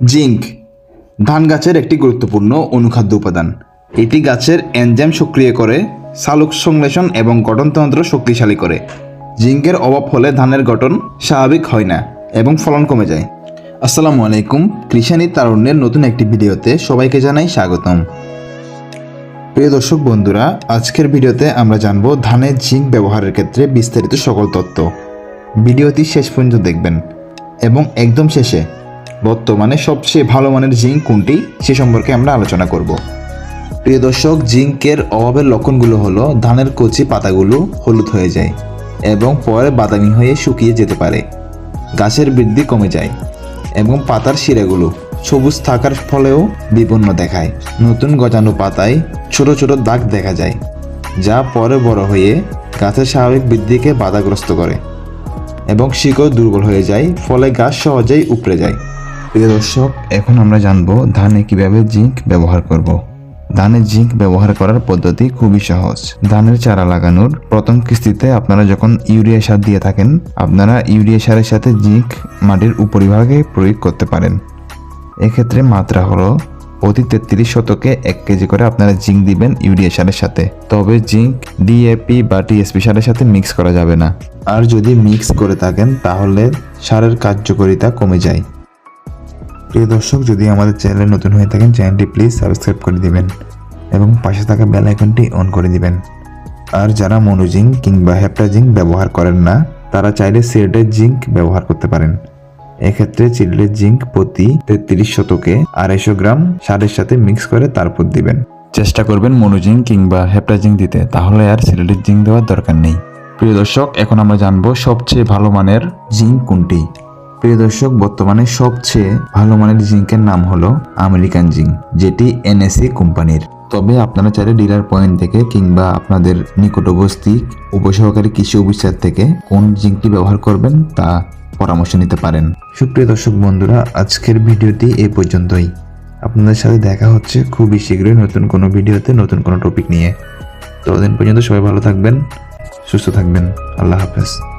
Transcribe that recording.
Zinc, ধান গাছের একটি গুরুত্বপূর্ণ অনুখাদ্য উপাদান। এটি গাছের এনজাইম সক্রিয় করে, সালোক সংশ্লেষণ এবং গঠনতন্ত্র শক্তিশালী করে। জিঙ্কের অভাব হলে ধানের গঠন স্বাভাবিক হয় না এবং ফলন কমে যায়। আসসালামু আলাইকুম কৃষানি তারুণ্যের নতুন একটি ভিডিওতে সবাইকে জানাই স্বাগতম। প্রিয় দর্শক বন্ধুরা, আজকের ভিডিওতে আমরা জানব ধানের জিঙ্ক ব্যবহারের ক্ষেত্রে বিস্তারিত সকল তথ্য। ভিডিওটি শেষ পর্যন্ত দেখবেন এবং একদম শেষে বর্তমানে সবচেয়ে ভালো মানের জিঙ্ক কোনটি, সে সম্পর্কে আমরা আলোচনা করব। প্রিয় দর্শক, জিঙ্কের অভাবের লক্ষণগুলো হলো, ধানের কচি পাতাগুলো হলুদ হয়ে যায় এবং পরে বাদামি হয়ে শুকিয়ে যেতে পারে। গাছের বৃদ্ধি কমে যায় এবং পাতার শিরাগুলো সবুজ থাকার ফলেও বিপন্ন দেখায়। নতুন গজানো পাতায় ছোট ছোট দাগ দেখা যায়, যা পরে বড় হয়ে গাছের স্বাভাবিক বৃদ্ধিকে বাধাগ্রস্ত করে এবং শিকড় দুর্বল হয়ে যায়, ফলে গাছ সহজেই উপড়ে যায়। প্রিয় দর্শক, এখন আমরা জানব ধানে কীভাবে জিঙ্ক ব্যবহার করব। ধানে জিঙ্ক ব্যবহার করার পদ্ধতি খুবই সহজ। ধানের চারা লাগানোর প্রথম কিস্তিতে আপনারা যখন ইউরিয়া সার দিয়ে থাকেন, আপনারা ইউরিয়া সারের সাথে জিঙ্ক মাটির উপরিভাগে প্রয়োগ করতে পারেন। এক্ষেত্রে মাত্রা হলো প্রতি তেত্রিশ শতকে এক কেজি করে আপনারা জিঙ্ক দিবেন ইউরিয়া সারের সাথে। তবে জিঙ্ক ডিএপি বা টিএসপি সারের সাথে মিক্স করা যাবে না। আর যদি মিক্স করে থাকেন, তাহলে সারের কার্যকারিতা কমে যায়। প্রিয় দর্শক, যদি আমাদের চ্যানেলে নতুন হয়ে থাকেন, চ্যানেলটি প্লিজ সাবস্ক্রাইব করে দিবেন এবং পাশে থাকা বেল আইকনটি অন করে দিবেন। আর যারা মনোজিঙ্ক কিংবা হেপ্টাজিঙ্ক ব্যবহার করেন না, তারা চাইলে সিলেটের জিঙ্ক ব্যবহার করতে পারেন। এক্ষেত্রে চিলের জিঙ্ক প্রতি তেত্রিশ শতকে আড়াইশো গ্রাম সারের সাথে মিক্স করে তারপর দিবেন। চেষ্টা করবেন মনোজিঙ্ক কিংবা হেপ্টাজিঙ্ক দিতে, তাহলে আর সিলেটের জিঙ্ক দেওয়ার দরকার নেই। প্রিয় দর্শক, এখন আমরা জানব সবচেয়ে ভালো মানের জিঙ্ক কোনটি? প্রিয় দর্শক, বর্তমানে সবচেয়ে ভালো মানের জিঙ্কের নাম হলো আমেরিকান জিঙ্ক, যেটি এনএসি কোম্পানির। তবে আপনারা চাইলে ডিলার পয়েন্ট থেকে কিংবা আপনাদের নিকটবর্তী উপসহকারী কৃষি অফিসার থেকে কোন জিঙ্কটি ব্যবহার করবেন তা পরামর্শ নিতে পারেন। সুপ্রিয় দর্শক বন্ধুরা, আজকের ভিডিওটি এই পর্যন্তই। আপনাদের সাথে দেখা হচ্ছে খুবই শীঘ্রই নতুন কোনো ভিডিওতে নতুন কোনো টপিক নিয়ে। ততদিন পর্যন্ত সবাই ভালো থাকবেন, সুস্থ থাকবেন। আল্লাহ হাফেজ।